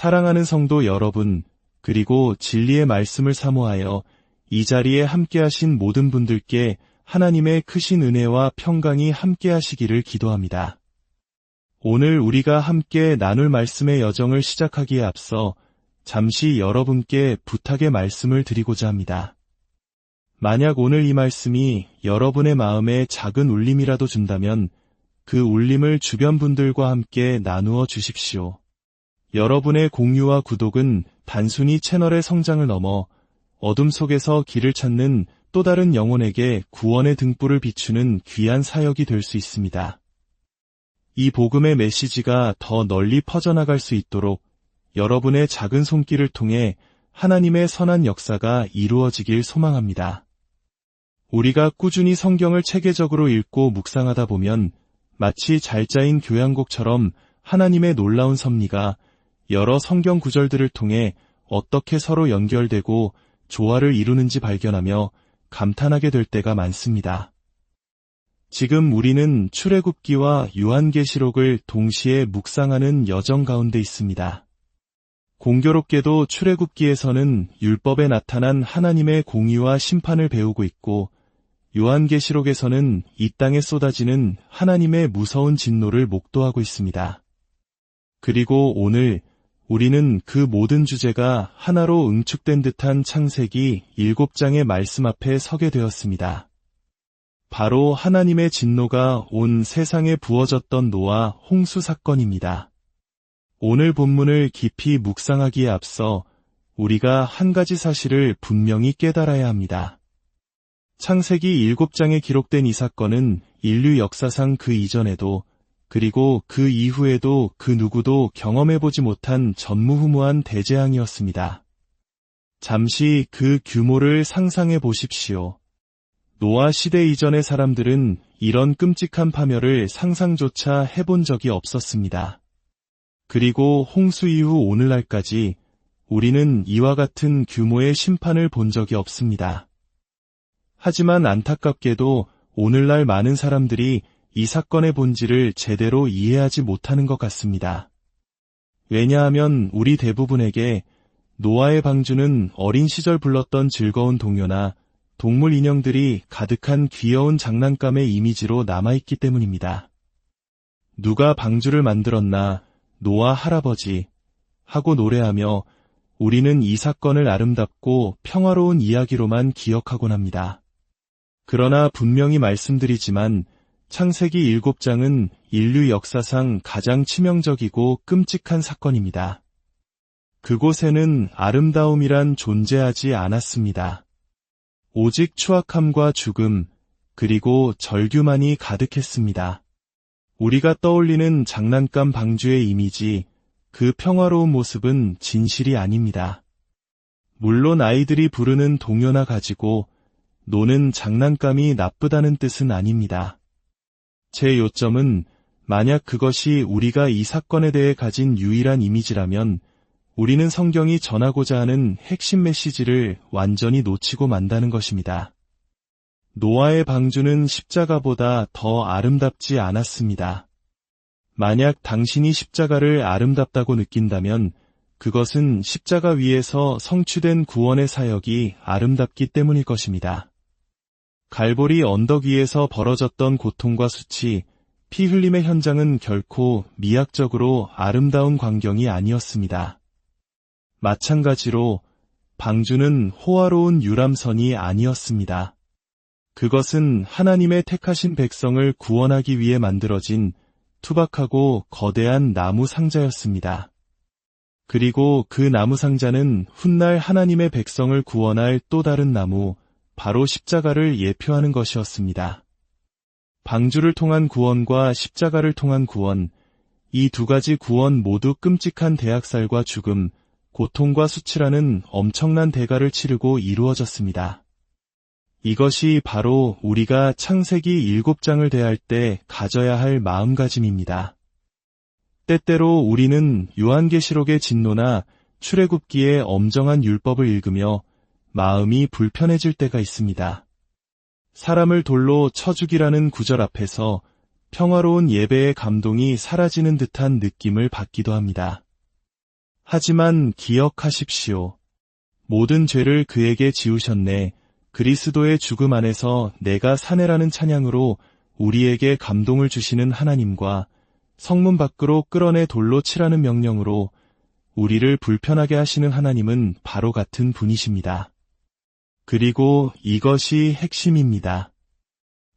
사랑하는 성도 여러분, 그리고 진리의 말씀을 사모하여 이 자리에 함께하신 모든 분들께 하나님의 크신 은혜와 평강이 함께하시기를 기도합니다. 오늘 우리가 함께 나눌 말씀의 여정을 시작하기에 앞서 잠시 여러분께 부탁의 말씀을 드리고자 합니다. 만약 오늘 이 말씀이 여러분의 마음에 작은 울림이라도 준다면 그 울림을 주변 분들과 함께 나누어 주십시오. 여러분의 공유와 구독은 단순히 채널의 성장을 넘어 어둠 속에서 길을 찾는 또 다른 영혼에게 구원의 등불을 비추는 귀한 사역이 될 수 있습니다. 이 복음의 메시지가 더 널리 퍼져나갈 수 있도록 여러분의 작은 손길을 통해 하나님의 선한 역사가 이루어지길 소망합니다. 우리가 꾸준히 성경을 체계적으로 읽고 묵상하다 보면 마치 잘 짜인 교향곡처럼 하나님의 놀라운 섭리가 여러 성경 구절들을 통해 어떻게 서로 연결되고 조화를 이루는지 발견하며 감탄하게 될 때가 많습니다. 지금 우리는 출애굽기와 요한계시록을 동시에 묵상하는 여정 가운데 있습니다. 공교롭게도 출애굽기에서는 율법에 나타난 하나님의 공의와 심판을 배우고 있고 요한계시록에서는 이 땅에 쏟아지는 하나님의 무서운 진노를 목도하고 있습니다. 그리고 오늘 우리는 그 모든 주제가 하나로 응축된 듯한 창세기 7장의 말씀 앞에 서게 되었습니다. 바로 하나님의 진노가 온 세상에 부어졌던 노아 홍수 사건입니다. 오늘 본문을 깊이 묵상하기에 앞서 우리가 한 가지 사실을 분명히 깨달아야 합니다. 창세기 7장에 기록된 이 사건은 인류 역사상 그 이전에도 그리고 그 이후에도 그 누구도 경험해보지 못한 전무후무한 대재앙이었습니다. 잠시 그 규모를 상상해 보십시오. 노아 시대 이전의 사람들은 이런 끔찍한 파멸을 상상조차 해본 적이 없었습니다. 그리고 홍수 이후 오늘날까지 우리는 이와 같은 규모의 심판을 본 적이 없습니다. 하지만 안타깝게도 오늘날 많은 사람들이 이 사건의 본질을 제대로 이해하지 못하는 것 같습니다. 왜냐하면 우리 대부분에게 노아의 방주는 어린 시절 불렀던 즐거운 동요나 동물 인형들이 가득한 귀여운 장난감의 이미지로 남아있기 때문입니다. 누가 방주를 만들었나, 노아 할아버지, 하고 노래하며 우리는 이 사건을 아름답고 평화로운 이야기로만 기억하곤 합니다. 그러나 분명히 말씀드리지만 창세기 7장은 인류 역사상 가장 치명적이고 끔찍한 사건입니다. 그곳에는 아름다움이란 존재하지 않았습니다. 오직 추악함과 죽음, 그리고 절규만이 가득했습니다. 우리가 떠올리는 장난감 방주의 이미지, 그 평화로운 모습은 진실이 아닙니다. 물론 아이들이 부르는 동요나 가지고 노는 장난감이 나쁘다는 뜻은 아닙니다. 제 요점은 만약 그것이 우리가 이 사건에 대해 가진 유일한 이미지라면 우리는 성경이 전하고자 하는 핵심 메시지를 완전히 놓치고 만다는 것입니다. 노아의 방주는 십자가보다 더 아름답지 않았습니다. 만약 당신이 십자가를 아름답다고 느낀다면 그것은 십자가 위에서 성취된 구원의 사역이 아름답기 때문일 것입니다. 갈보리 언덕 위에서 벌어졌던 고통과 수치, 피 흘림의 현장은 결코 미학적으로 아름다운 광경이 아니었습니다. 마찬가지로 방주는 호화로운 유람선이 아니었습니다. 그것은 하나님의 택하신 백성을 구원하기 위해 만들어진 투박하고 거대한 나무 상자였습니다. 그리고 그 나무 상자는 훗날 하나님의 백성을 구원할 또 다른 나무, 바로 십자가를 예표하는 것이었습니다. 방주를 통한 구원과 십자가를 통한 구원, 이 두 가지 구원 모두 끔찍한 대학살과 죽음, 고통과 수치라는 엄청난 대가를 치르고 이루어졌습니다. 이것이 바로 우리가 창세기 7장을 대할 때 가져야 할 마음가짐입니다. 때때로 우리는 요한계시록의 진노나 출애굽기의 엄정한 율법을 읽으며 마음이 불편해질 때가 있습니다. 사람을 돌로 쳐 죽이라는 구절 앞에서 평화로운 예배의 감동이 사라지는 듯한 느낌을 받기도 합니다. 하지만 기억하십시오. 모든 죄를 그에게 지우셨네. 그리스도의 죽음 안에서 내가 사내라는 찬양으로 우리에게 감동을 주시는 하나님과 성문 밖으로 끌어내 돌로 치라는 명령으로 우리를 불편하게 하시는 하나님은 바로 같은 분이십니다. 그리고 이것이 핵심입니다.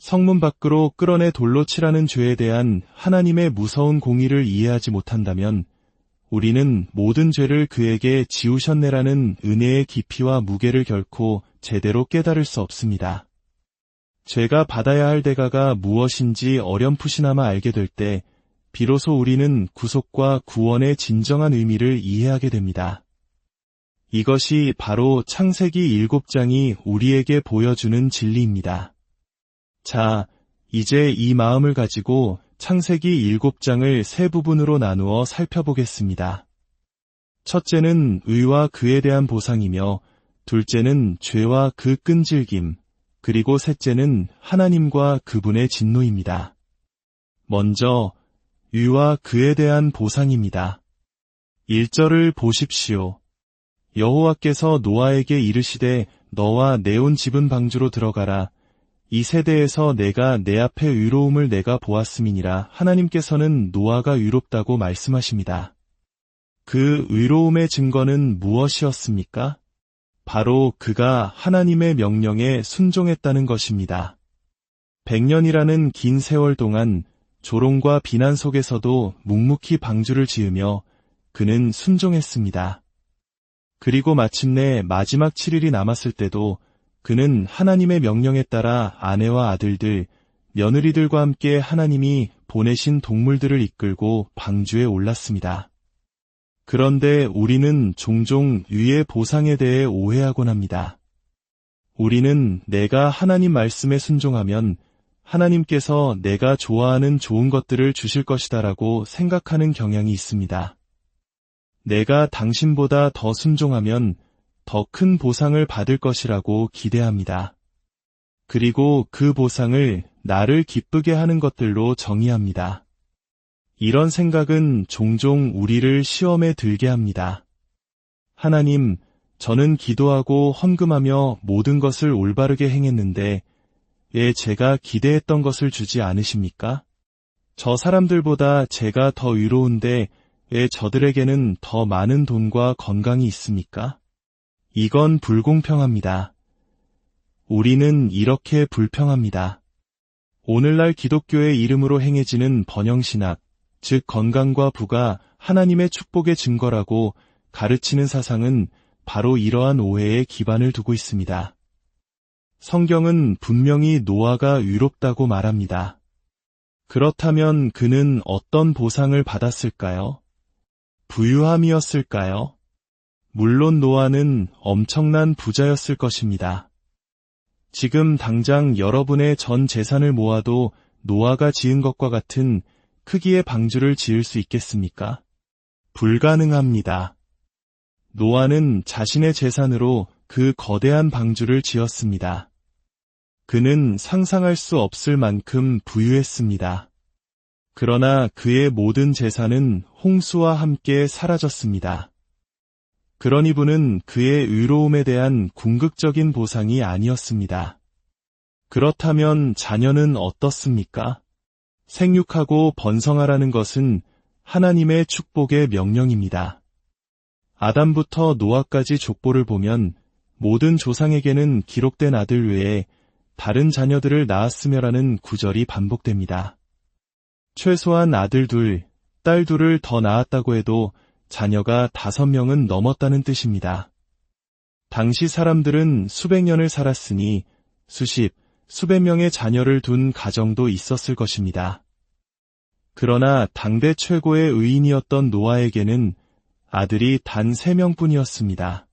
성문 밖으로 끌어내 돌로 치라는 죄에 대한 하나님의 무서운 공의를 이해하지 못한다면 우리는 모든 죄를 그에게 지우셨네라는 은혜의 깊이와 무게를 결코 제대로 깨달을 수 없습니다. 죄가 받아야 할 대가가 무엇인지 어렴풋이나마 알게 될 때 비로소 우리는 구속과 구원의 진정한 의미를 이해하게 됩니다. 이것이 바로 창세기 7장이 우리에게 보여주는 진리입니다. 자, 이제 이 마음을 가지고 창세기 7장을 세 부분으로 나누어 살펴보겠습니다. 첫째는 의와 그에 대한 보상이며 둘째는 죄와 그 끈질김, 그리고 셋째는 하나님과 그분의 진노입니다. 먼저 의와 그에 대한 보상입니다. 1절을 보십시오. 여호와께서 노아에게 이르시되 너와 내 온 집은 방주로 들어가라. 이 세대에서 내가 내 앞에 의로움을 내가 보았음이니라 하나님께서는 노아가 의롭다고 말씀하십니다. 그 의로움의 증거는 무엇이었습니까? 바로 그가 하나님의 명령에 순종했다는 것입니다. 100년이라는 긴 세월 동안 조롱과 비난 속에서도 묵묵히 방주를 지으며 그는 순종했습니다. 그리고 마침내 마지막 7일이 남았을 때도 그는 하나님의 명령에 따라 아내와 아들들, 며느리들과 함께 하나님이 보내신 동물들을 이끌고 방주에 올랐습니다. 그런데 우리는 종종 위의 보상에 대해 오해하곤 합니다. 우리는 내가 하나님 말씀에 순종하면 하나님께서 내가 좋아하는 좋은 것들을 주실 것이다라고 생각하는 경향이 있습니다. 내가 당신보다 더 순종하면 더 큰 보상을 받을 것이라고 기대합니다. 그리고 그 보상을 나를 기쁘게 하는 것들로 정의합니다. 이런 생각은 종종 우리를 시험에 들게 합니다. 하나님, 저는 기도하고 헌금하며 모든 것을 올바르게 행했는데 왜 제가 기대했던 것을 주지 않으십니까? 저 사람들보다 제가 더 위로운데 왜 저들에게는 더 많은 돈과 건강이 있습니까? 이건 불공평합니다. 우리는 이렇게 불평합니다. 오늘날 기독교의 이름으로 행해지는 번영신학, 즉 건강과 부가 하나님의 축복의 증거라고 가르치는 사상은 바로 이러한 오해에 기반을 두고 있습니다. 성경은 분명히 노아가 위롭다고 말합니다. 그렇다면 그는 어떤 보상을 받았을까요? 부유함이었을까요? 물론 노아는 엄청난 부자였을 것입니다. 지금 당장 여러분의 전 재산을 모아도 노아가 지은 것과 같은 크기의 방주를 지을 수 있겠습니까? 불가능합니다. 노아는 자신의 재산으로 그 거대한 방주를 지었습니다. 그는 상상할 수 없을 만큼 부유했습니다. 그러나 그의 모든 재산은 홍수와 함께 사라졌습니다. 그러니 분은 그의 의로움에 대한 궁극적인 보상이 아니었습니다. 그렇다면 자녀는 어떻습니까? 생육하고 번성하라는 것은 하나님의 축복의 명령입니다. 아담부터 노아까지 족보를 보면 모든 조상에게는 기록된 아들 외에 다른 자녀들을 낳았으며라는 구절이 반복됩니다. 최소한 아들 둘, 딸 둘을 더 낳았다고 해도 자녀가 다섯 명은 넘었다는 뜻입니다. 당시 사람들은 수백 년을 살았으니 수십, 수백 명의 자녀를 둔 가정도 있었을 것입니다. 그러나 당대 최고의 의인이었던 노아에게는 아들이 단세 명뿐이었습니다.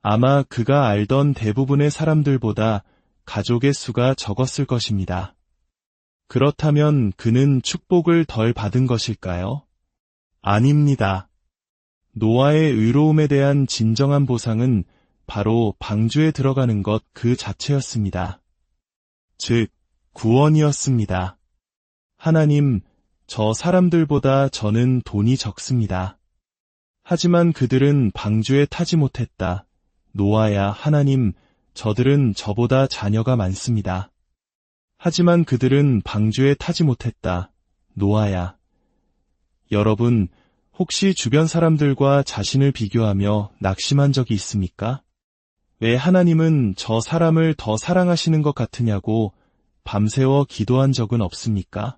아마 그가 알던 대부분의 사람들보다 가족의 수가 적었을 것입니다. 그렇다면 그는 축복을 덜 받은 것일까요? 아닙니다. 노아의 의로움에 대한 진정한 보상은 바로 방주에 들어가는 것 그 자체였습니다. 즉, 구원이었습니다. 하나님, 저 사람들보다 저는 돈이 적습니다. 하지만 그들은 방주에 타지 못했다. 노아야 하나님, 저들은 저보다 자녀가 많습니다. 하지만 그들은 방주에 타지 못했다. 노아야. 여러분, 혹시 주변 사람들과 자신을 비교하며 낙심한 적이 있습니까? 왜 하나님은 저 사람을 더 사랑하시는 것 같으냐고 밤새워 기도한 적은 없습니까?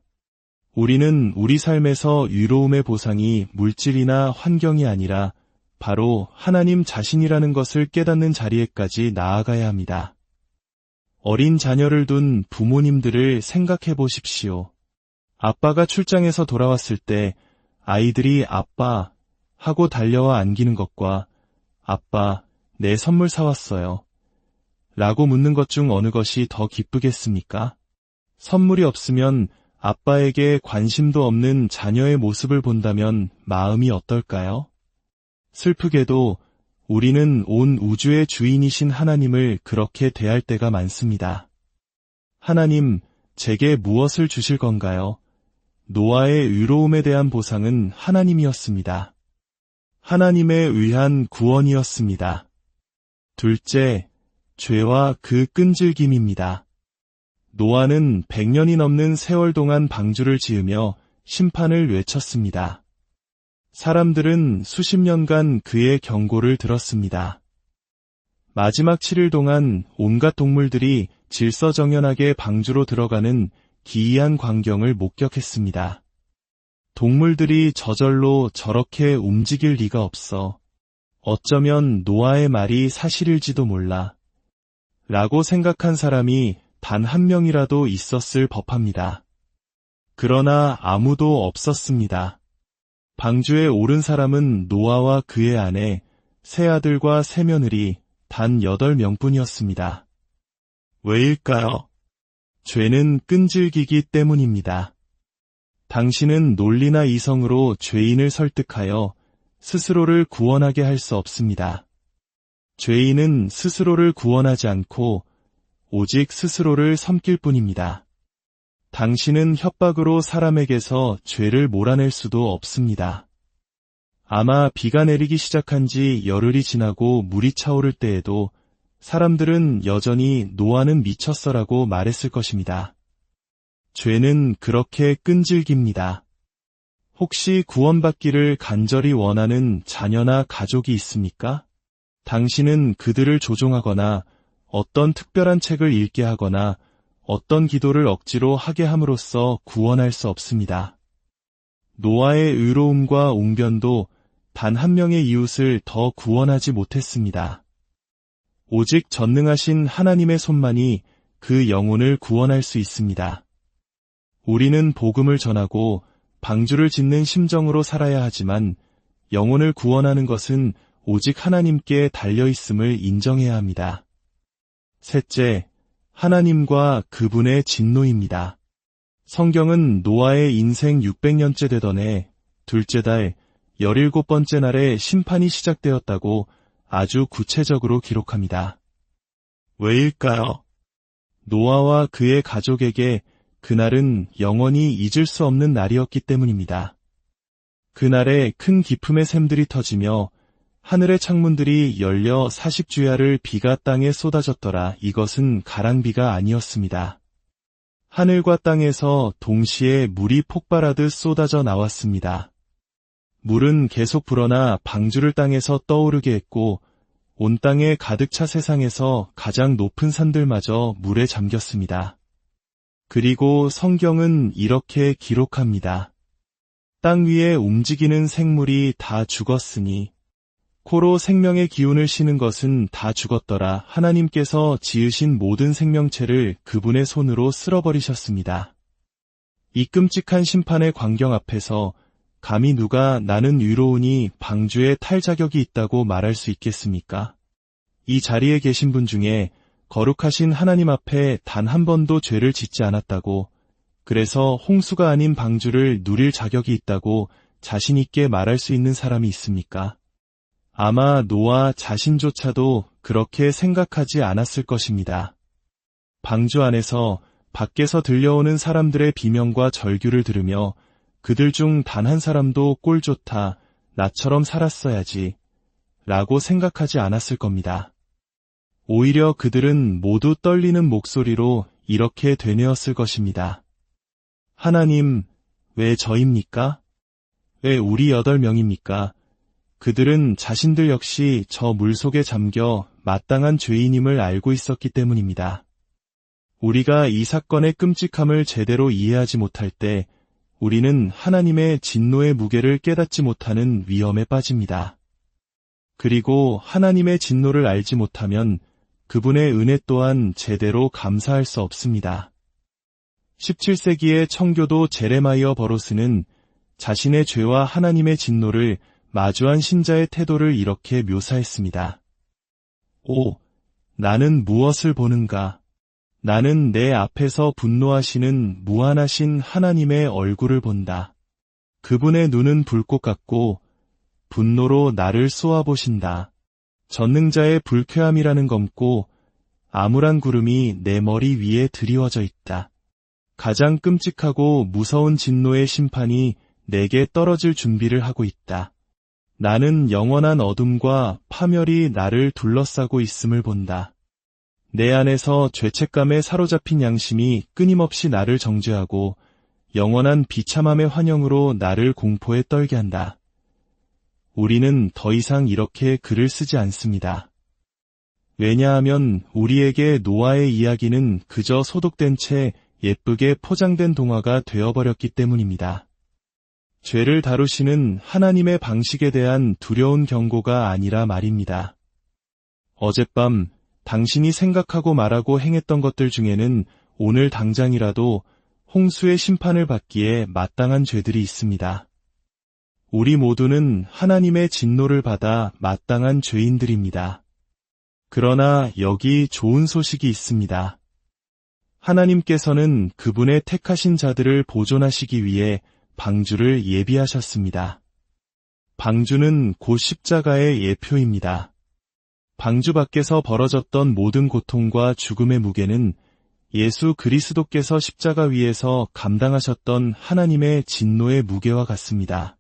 우리는 우리 삶에서 유로움의 보상이 물질이나 환경이 아니라 바로 하나님 자신이라는 것을 깨닫는 자리에까지 나아가야 합니다. 어린 자녀를 둔 부모님들을 생각해 보십시오. 아빠가 출장에서 돌아왔을 때 아이들이 아빠 하고 달려와 안기는 것과 아빠, 내 선물 사왔어요. 라고 묻는 것 중 어느 것이 더 기쁘겠습니까? 선물이 없으면 아빠에게 관심도 없는 자녀의 모습을 본다면 마음이 어떨까요? 슬프게도 우리는 온 우주의 주인이신 하나님을 그렇게 대할 때가 많습니다. 하나님, 제게 무엇을 주실 건가요? 노아의 의로움에 대한 보상은 하나님이었습니다. 하나님에 의한 구원이었습니다. 둘째, 죄와 그 끈질김입니다. 노아는 100년이 넘는 세월 동안 방주를 지으며 심판을 외쳤습니다. 사람들은 수십 년간 그의 경고를 들었습니다. 마지막 7일 동안 온갖 동물들이 질서정연하게 방주로 들어가는 기이한 광경을 목격했습니다. 동물들이 저절로 저렇게 움직일 리가 없어. 어쩌면 노아의 말이 사실일지도 몰라. 라고 생각한 사람이 단 한 명이라도 있었을 법합니다. 그러나 아무도 없었습니다. 방주에 오른 사람은 노아와 그의 아내, 세 아들과 세 며느리 단 8명뿐이었습니다. 왜일까요? 죄는 끈질기기 때문입니다. 당신은 논리나 이성으로 죄인을 설득하여 스스로를 구원하게 할 수 없습니다. 죄인은 스스로를 구원하지 않고 오직 스스로를 섬길 뿐입니다. 당신은 협박으로 사람에게서 죄를 몰아낼 수도 없습니다. 아마 비가 내리기 시작한 지 열흘이 지나고 물이 차오를 때에도 사람들은 여전히 노아는 미쳤어라고 말했을 것입니다. 죄는 그렇게 끈질깁니다. 혹시 구원받기를 간절히 원하는 자녀나 가족이 있습니까? 당신은 그들을 조종하거나 어떤 특별한 책을 읽게 하거나 어떤 기도를 억지로 하게 함으로써 구원할 수 없습니다. 노아의 의로움과 웅변도 단 한 명의 이웃을 더 구원하지 못했습니다. 오직 전능하신 하나님의 손만이 그 영혼을 구원할 수 있습니다. 우리는 복음을 전하고 방주를 짓는 심정으로 살아야 하지만 영혼을 구원하는 것은 오직 하나님께 달려 있음을 인정해야 합니다. 셋째, 하나님과 그분의 진노입니다. 성경은 노아의 인생 600년째 되던 해, 둘째 달, 17번째 날에 심판이 시작되었다고 아주 구체적으로 기록합니다. 왜일까요? 노아와 그의 가족에게 그날은 영원히 잊을 수 없는 날이었기 때문입니다. 그날에 큰 기품의 샘들이 터지며 하늘의 창문들이 열려 사식주야를 비가 땅에 쏟아졌더라. 이것은 가랑비가 아니었습니다. 하늘과 땅에서 동시에 물이 폭발하듯 쏟아져 나왔습니다. 물은 계속 불어나 방주를 땅에서 떠오르게 했고 온 땅에 가득 차 세상에서 가장 높은 산들마저 물에 잠겼습니다. 그리고 성경은 이렇게 기록합니다. 땅 위에 움직이는 생물이 다 죽었으니 코로 생명의 기운을 쉬는 것은 다 죽었더라. 하나님께서 지으신 모든 생명체를 그분의 손으로 쓸어버리셨습니다. 이 끔찍한 심판의 광경 앞에서 감히 누가 나는 위로우니 방주에 탈 자격이 있다고 말할 수 있겠습니까? 이 자리에 계신 분 중에 거룩하신 하나님 앞에 단 한 번도 죄를 짓지 않았다고, 그래서 홍수가 아닌 방주를 누릴 자격이 있다고 자신있게 말할 수 있는 사람이 있습니까? 아마 노아 자신조차도 그렇게 생각하지 않았을 것입니다. 방주 안에서 밖에서 들려오는 사람들의 비명과 절규를 들으며 그들 중 단 한 사람도 꼴 좋다, 나처럼 살았어야지 라고 생각하지 않았을 겁니다. 오히려 그들은 모두 떨리는 목소리로 이렇게 되뇌었을 것입니다. 하나님, 왜 저입니까? 왜 우리 여덟 명입니까? 그들은 자신들 역시 저 물속에 잠겨 마땅한 죄인임을 알고 있었기 때문입니다. 우리가 이 사건의 끔찍함을 제대로 이해하지 못할 때 우리는 하나님의 진노의 무게를 깨닫지 못하는 위험에 빠집니다. 그리고 하나님의 진노를 알지 못하면 그분의 은혜 또한 제대로 감사할 수 없습니다. 17세기의 청교도 제레마이어 버로스는 자신의 죄와 하나님의 진노를 마주한 신자의 태도를 이렇게 묘사했습니다. 오, 나는 무엇을 보는가? 나는 내 앞에서 분노하시는 무한하신 하나님의 얼굴을 본다. 그분의 눈은 불꽃 같고 분노로 나를 쏘아보신다. 전능자의 불쾌함이라는 검고 암울한 구름이 내 머리 위에 드리워져 있다. 가장 끔찍하고 무서운 진노의 심판이 내게 떨어질 준비를 하고 있다. 나는 영원한 어둠과 파멸이 나를 둘러싸고 있음을 본다. 내 안에서 죄책감에 사로잡힌 양심이 끊임없이 나를 정죄하고 영원한 비참함의 환영으로 나를 공포에 떨게 한다. 우리는 더 이상 이렇게 글을 쓰지 않습니다. 왜냐하면 우리에게 노아의 이야기는 그저 소독된 채 예쁘게 포장된 동화가 되어버렸기 때문입니다. 죄를 다루시는 하나님의 방식에 대한 두려운 경고가 아니라 말입니다. 어젯밤 당신이 생각하고 말하고 행했던 것들 중에는 오늘 당장이라도 홍수의 심판을 받기에 마땅한 죄들이 있습니다. 우리 모두는 하나님의 진노를 받아 마땅한 죄인들입니다. 그러나 여기 좋은 소식이 있습니다. 하나님께서는 그분의 택하신 자들을 보존하시기 위해 방주를 예비하셨습니다. 방주는 곧 십자가의 예표입니다. 방주 밖에서 벌어졌던 모든 고통과 죽음의 무게는 예수 그리스도께서 십자가 위에서 감당하셨던 하나님의 진노의 무게와 같습니다.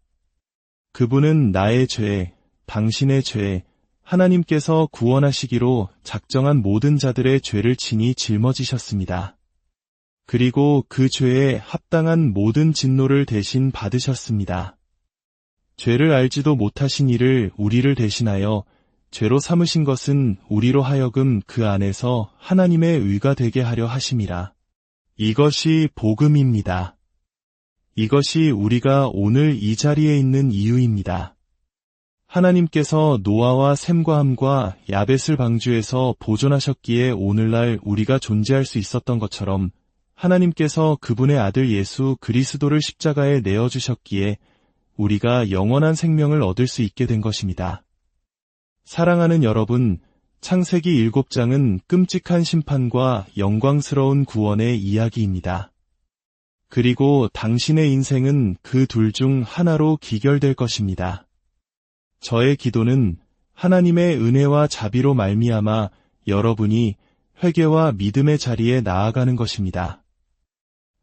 그분은 나의 죄, 당신의 죄, 하나님께서 구원하시기로 작정한 모든 자들의 죄를 친히 짊어지셨습니다. 그리고 그 죄에 합당한 모든 진노를 대신 받으셨습니다. 죄를 알지도 못하신 이를 우리를 대신하여 죄로 삼으신 것은 우리로 하여금 그 안에서 하나님의 의가 되게 하려 하심이라. 이것이 복음입니다. 이것이 우리가 오늘 이 자리에 있는 이유입니다. 하나님께서 노아와 샘과 함과 야벳을 방주에서 보존하셨기에 오늘날 우리가 존재할 수 있었던 것처럼 하나님께서 그분의 아들 예수 그리스도를 십자가에 내어주셨기에 우리가 영원한 생명을 얻을 수 있게 된 것입니다. 사랑하는 여러분, 창세기 7장은 끔찍한 심판과 영광스러운 구원의 이야기입니다. 그리고 당신의 인생은 그 둘 중 하나로 기결될 것입니다. 저의 기도는 하나님의 은혜와 자비로 말미암아 여러분이 회개와 믿음의 자리에 나아가는 것입니다.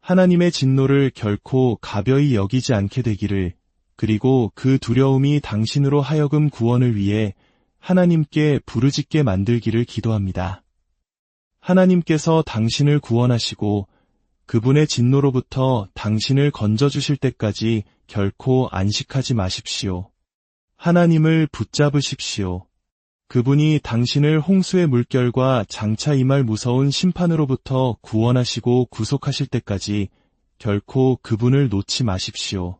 하나님의 진노를 결코 가벼이 여기지 않게 되기를 그리고 그 두려움이 당신으로 하여금 구원을 위해 하나님께 부르짖게 만들기를 기도합니다. 하나님께서 당신을 구원하시고 그분의 진노로부터 당신을 건져주실 때까지 결코 안식하지 마십시오. 하나님을 붙잡으십시오. 그분이 당신을 홍수의 물결과 장차 임할 무서운 심판으로부터 구원하시고 구속하실 때까지 결코 그분을 놓지 마십시오.